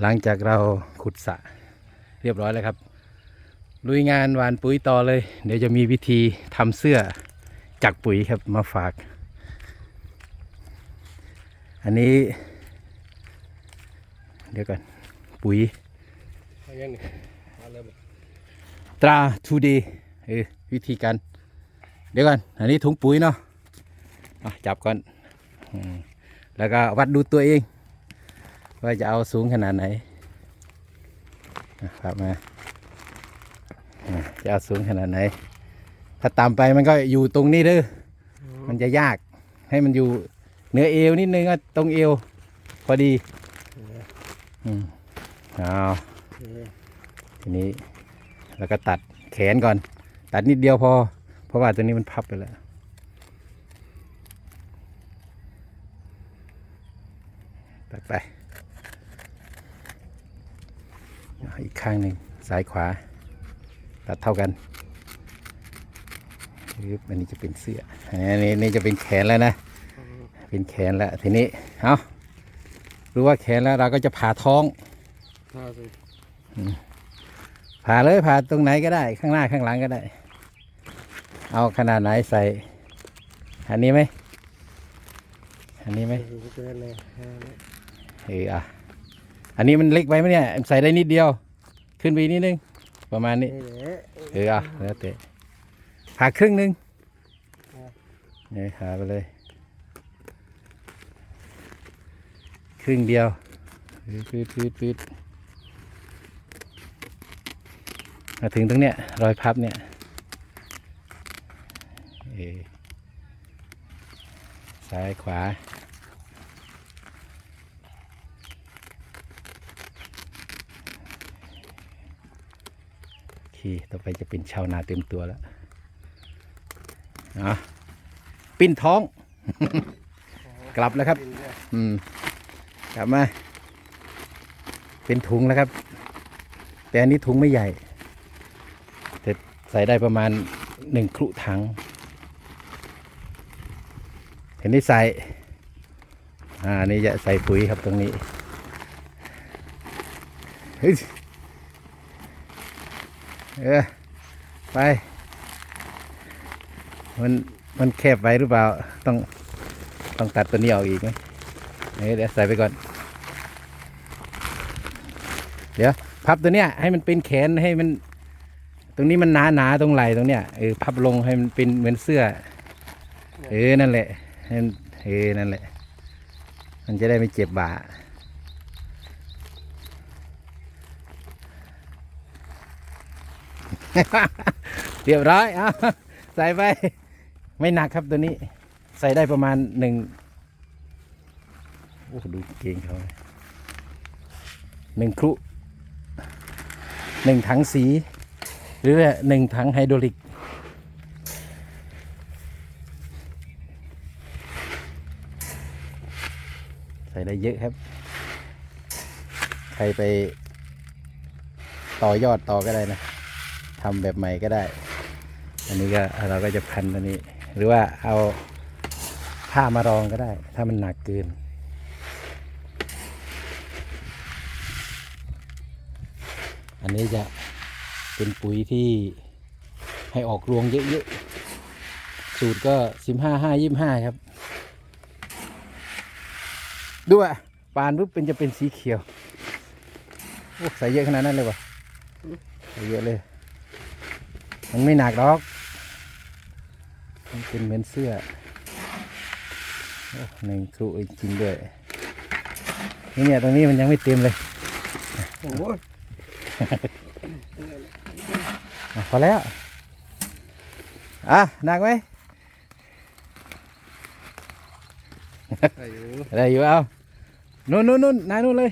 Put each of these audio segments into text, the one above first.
หลังจากเราขุดสะเรียบร้อยแล้วครับ ลุยงานหวานปุ๋ยต่อเลย เดี๋ยวจะมีวิธีทำเสื้อจากปุ๋ยครับมาฝาก อันนี้ เดี๋ยวก่อน ปุ๋ยเอายังนี่เอาเลยบ่ตราทูดีเออวิธีการ เดี๋ยวก่อน อันนี้ถุงปุ๋ยเนาะจับก่อน แล้วก็วัดดูตัวเอง ว่าจะเอาสูงขนาดไหนนะครับมาอะจะเอาสูงขนาดไหน ถ้าต่ำไปมันก็อยู่ตรงนี้เด้อมันจะยากให้มันอยู่เหนือเอวนิดนึงก็ตรงเอว พอดีอืมเอาเออทีนี้แล้วก็ตัดแขนก่อน ตัดนิดเดียวพอ เพราะว่าตัวนี้มันพับไปแล้วตัดไปเอาอีกข้างหนึ่งซ้ายขวาตัดเท่ากันปึ๊บอันนี้จะเป็นเสื้ออันนี้นี่จะเป็นแขนแล้วนะ เป็นแขนแล้วทีนี้เอารู้ว่าแขนแล้วเราก็จะผ่าท้องถ้าสิผ่าเลยผ่าตรงไหนก็ได้ ข้างหน้าข้างหลังก็ได้ เอาขนาดไหนใส่ อันนี้ไหมอันนี้ไหมเออเกินเลยเอาเลยเอออะ อันนี้มันเล็กไปไหมเนี่ยใส่ได้นิดเดียว ขึ้นไปนิดนึง ประมาณนี้นี่แหละเอออะแล้วแต่ผ่าครึ่งหนึงเนี่ยผ่าไปเลย ครึ่งเดียวปืดปืดปืดปืดมาถึงตรงเนี้ยรอยพับเนี่ยเออซ้ายขวา โอเค ต่อไปจะเป็นชาวนาเต็มตัวแล้วอะปิ้นท้อง กลับแล้วครับกินด้วยอืม กลับมา เป็นถุงแล้วครับ แต่อันนี้ถุงไม่ใหญ่แต่ใส่ได้ประมาณหนึ่งครุถัง เห็นนี้ใส่ อ่าอันนี้จะใส่ปุ๋ยครับตรงนี้เฮ้ย เออ ไป มัน มันแคบไปหรือเปล่า ต้อง ต้องตัดตัวนี้ออกอีกไหมเดี๋ยวใส่ไปก่อน เดี๋ยว พับตัวเนี้ย ให้มันเป็นแขนให้มัน ตรงนี้มันหนาหนาๆตรงไหล่ตรงเนี้ย เออ พับลงให้มันเป็นเหมือนเสื้อ เออ นั่นแหละ ให้เออ นั่นแหละ มันจะได้ไม่เจ็บบ่า เรียบร้อยเอาใส่ไป ไม่หนักครับตัวนี้ ใส่ได้ประมาณหนึ่งโอ้ดูเก่งเขาหนึ่งครุหนึ่งถังสี หรือว่าหนึ่งถังไฮดรอลิกใส่ได้เยอะครับ ใครไปต่อยอดต่อก็ได้นะ ทำแบบใหม่ก็ได้ อันนี้ก็เราก็จะพันตัวนี้ หรือว่าเอาผ้ามารองก็ได้ ถ้ามันหนักเกินอันนี้จะเป็นปุ๋ยที่ให้ออกรวงเยอะๆ สูตรก็สิบห้าห้ายี่ห้าครับ ด้วยปานปุ๊บเป็นจะเป็นสีเขียว โอ้ใส่เยอะขนาดนั้นเลยวะใส่เยอะเลย มันไม่หนักหรอก มันเป็นเหมือนเสื้อโอ้หนึ่งครูจริงๆด้วย นี่เนี่ยตรงนี้มันยังไม่เต็มเลย โอ้โหอะพอแล้ว อะหนักไหมอายุอะไรอยู่เอานู่นนู่นนู่นนายนู่นเลย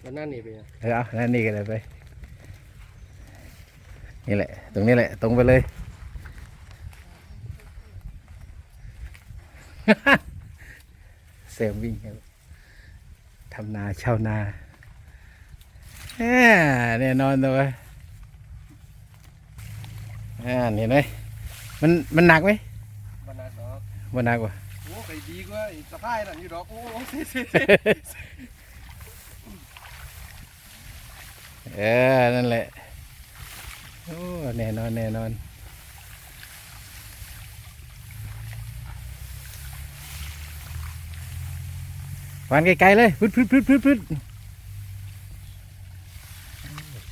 แล้วนั่นนี่เป็นไงเออเอานั่นนี่กันเลยไป นี่แหละ ตรงนี้แหละ ตรงไปเลย เซมวิ่งครับทำนาเช่านาแหม่แน่นอนตัวอ่าเห็นไหมมันมันหนักไหมบรรดาดอกมันหนักว่ะโอ้ไปดีกว่าไอ้สะพายนั่นอยู่ดอกโอ้โหสิสิเออ นั่นแหละ โอ้แน่นอนแน่นอนวานไกลๆเลยพึดพึดพึดพึดพึด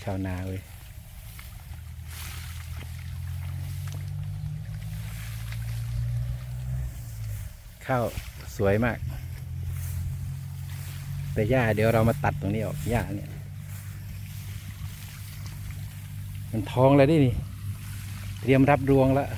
ชาวนาเว้ยข้าวสวยมาก แต่หญ้าเดี๋ยวเรามาตัดตรงนี้ออกหญ้าเนี่ย มันท้องแล้วดินี่ เตรียมรับดวงแล้ว